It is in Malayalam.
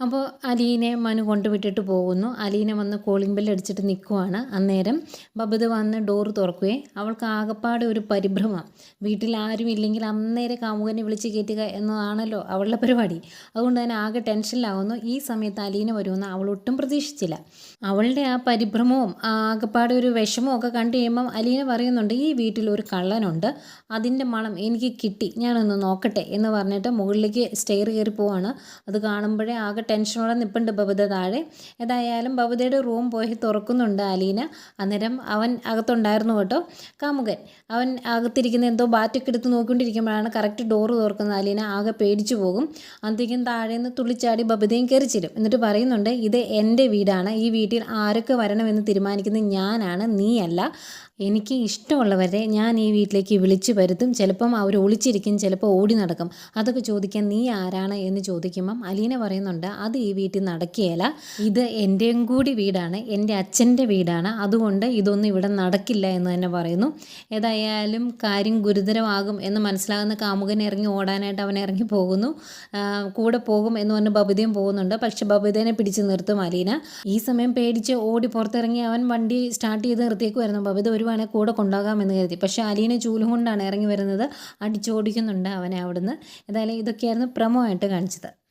അപ്പോൾ അലീനെ മനു കൊണ്ടുവിട്ടിട്ട് പോകുന്നു. അലീനെ വന്ന് കോളിംഗ് ബെല്ല് അടിച്ചിട്ട് നിൽക്കുവാണ് അന്നേരം. ബബിത വന്ന് ഡോറ് തുറക്കുകയും അവൾക്ക് ആകപ്പാടെ ഒരു പരിഭ്രമം. വീട്ടിൽ ആരും ഇല്ലെങ്കിൽ അന്നേരം കാമുകനെ വിളിച്ച് കയറ്റുക എന്നതാണല്ലോ അവളുടെ പരിപാടി. അതുകൊണ്ട് തന്നെ ആകെ ടെൻഷനിലാവുന്നു ഈ സമയത്ത് അലീന വരുമെന്ന് അവൾ ഒട്ടും പ്രതീക്ഷിച്ചില്ല. അവളുടെ ആ പരിഭ്രമവും ആകപ്പാടെ ഒരു വിഷമവും ഒക്കെ കണ്ടു കഴിയുമ്പം അലീന പറയുന്നുണ്ട് ഈ വീട്ടിൽ ഒരു കള്ളനുണ്ട്. അതിന്റെ മണം എനിക്ക് കിട്ടി. ഞാനൊന്ന് നോക്കട്ടെ എന്ന് പറഞ്ഞിട്ട് മുകളിലേക്ക് സ്റ്റെയർ കയറി പോവാണ്. അത് കാണുമ്പോഴേ ആകെ ടെൻഷനോടെ നിൽപ്പുണ്ട് ബബിത താഴെ. ഏതായാലും ബബിതയുടെ റൂം പോയി തുറക്കുന്നുണ്ട് അലീന. അന്നേരം അവൻ അകത്തുണ്ടായിരുന്നു കേട്ടോ. കാമുകൻ അവൻ അകത്തിരിക്കുന്ന എന്തോ ബാറ്റൊക്കെ എടുത്ത് നോക്കിക്കൊണ്ടിരിക്കുമ്പോഴാണ് കറക്റ്റ് ഡോറ് തുറക്കുന്നത്. അലീന ആകെ പേടിച്ചു പോകും. അന്തേക്കും താഴെ നിന്ന് തുള്ളിച്ചാടി ബബിതയും കയറി ചെല്ലും. എന്നിട്ട് പറയുന്നുണ്ട് ഇത് എന്റെ വീടാണ്. ഈ വീട്ടിൽ ആരൊക്കെ വരണമെന്ന് തീരുമാനിക്കുന്നത് ഞാനാണ്. നീയല്ല. എനിക്ക് ഇഷ്ടമുള്ളവരെ ഞാൻ ഈ വീട്ടിലേക്ക് വിളിച്ചു വരുത്തും. ചിലപ്പം അവർ ഒളിച്ചിരിക്കും ചിലപ്പോൾ ഓടി നടക്കും. അതൊക്കെ ചോദിക്കാൻ നീ ആരാണ്? എന്ന് ചോദിക്കുമ്പം അലീന പറയുന്നുണ്ട് അത് ഈ വീട്ടിൽ നടക്കുകയില്ല. ഇത് എന്റെയും കൂടി വീടാണ്. എന്റെ അച്ഛന്റെ വീടാണ്. അതുകൊണ്ട് ഇതൊന്നും ഇവിടെ നടക്കില്ല എന്ന് തന്നെ പറയുന്നു. ഏതായാലും കാര്യം ഗുരുതരമാകും എന്ന് മനസ്സിലാകുന്ന കാമുകൻ ഇറങ്ങി ഓടാനായിട്ട് അവൻ ഇറങ്ങി പോകുന്നു. കൂടെ പോകും എന്ന് പറഞ്ഞ് ബബിതയും പോകുന്നുണ്ട്. പക്ഷെ ബബിതേനെ പിടിച്ചു നിർത്തും അലീന. ഈ സമയം പേടിച്ച് ഓടി പുറത്തിറങ്ങി അവൻ വണ്ടി സ്റ്റാർട്ട് ചെയ്ത് നിർത്തിയേക്കുമായിരുന്നു ബബിത ഒരുവാണെ കൂടെ കൊണ്ടാകാമെന്ന് കരുതി. പക്ഷേ അലീന ചൂലും കൊണ്ടാണ് ഇറങ്ങി വരുന്നത്. അടിച്ചോടിക്കുന്നുണ്ട് അവനെ അവിടുന്ന്. ഏതായാലും ഇതൊക്കെയായിരുന്നു പ്രമോ ആയിട്ട് കാണിച്ചത്.